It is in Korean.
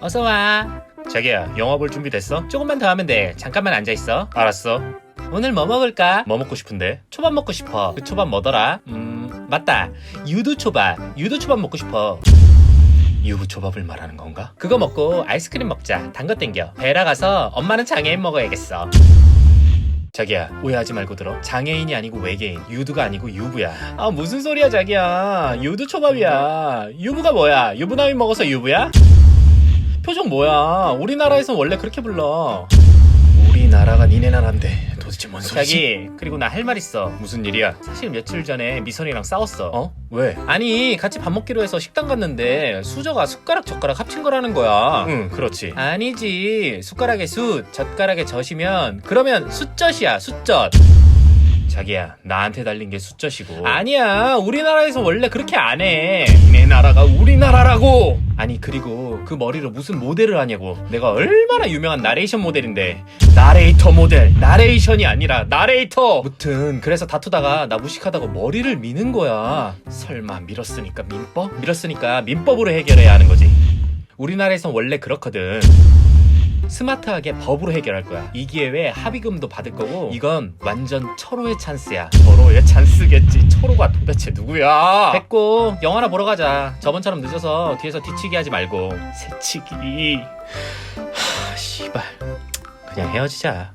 어서 와. 자기야, 영화 볼 준비 됐어? 조금만 더 하면 돼. 잠깐만 앉아 있어. 알았어. 오늘 뭐 먹을까? 뭐 먹고 싶은데? 초밥 먹고 싶어. 그 초밥 뭐더라? 음, 맞다. 유두 초밥. 유두 초밥 먹고 싶어. 유부 초밥을 말하는 건가? 그거 먹고 아이스크림 먹자. 단 거 땡겨. 베라 가서 엄마는 장애인 먹어야겠어. 자기야 오해하지 말고 들어 장애인이 아니고 외계인 유두가 아니고 유부야 아 무슨 소리야 자기야 유두 초밥이야 유부가 뭐야 유부남이 먹어서 유부야? 표정 뭐야? 우리나라에선 원래 그렇게 불러. 우리나라가 니네 나라인데 도대체 뭔 소리지? 자기 그리고 나 할 말 있어. 무슨 일이야? 사실 며칠 전에 미선이랑 싸웠어. 어? 왜? 아니 같이 밥 먹기로 해서 식당 갔는데 수저가 숟가락 젓가락 합친 거라는 거야. 응 그렇지. 아니지. 숟가락에 숯 젓가락에 젓이면 그러면 숫젓이야 숫젓 자기야 나한테 달린 게 숫젓이고. 아니야. 우리나라에서 원래 그렇게 안 해. 니네 나라가 우리나라라고 아니 그리고 그 머리로 무슨 모델을 하냐고. 내가 얼마나 유명한 나레이션 모델인데. 나레이터 모델. 나레이션이 아니라 나레이터! 무튼 그래서 다투다가 나 무식하다고 머리를 미는 거야. 설마 밀었으니까 민법? 밀었으니까 민법으로 해결해야 하는 거지. 우리나라에선 원래 그렇거든 스마트하게 법으로 해결할 거야. 이 기회에 합의금도 받을 거고 이건 완전 철호의 찬스야. 철호의 찬스겠지. 철호가 도대체 누구야? 됐고 영화나 보러 가자. 저번처럼 늦어서 뒤에서 뒤치기 하지 말고 새치기. 하, 씨발. 그냥 헤어지자.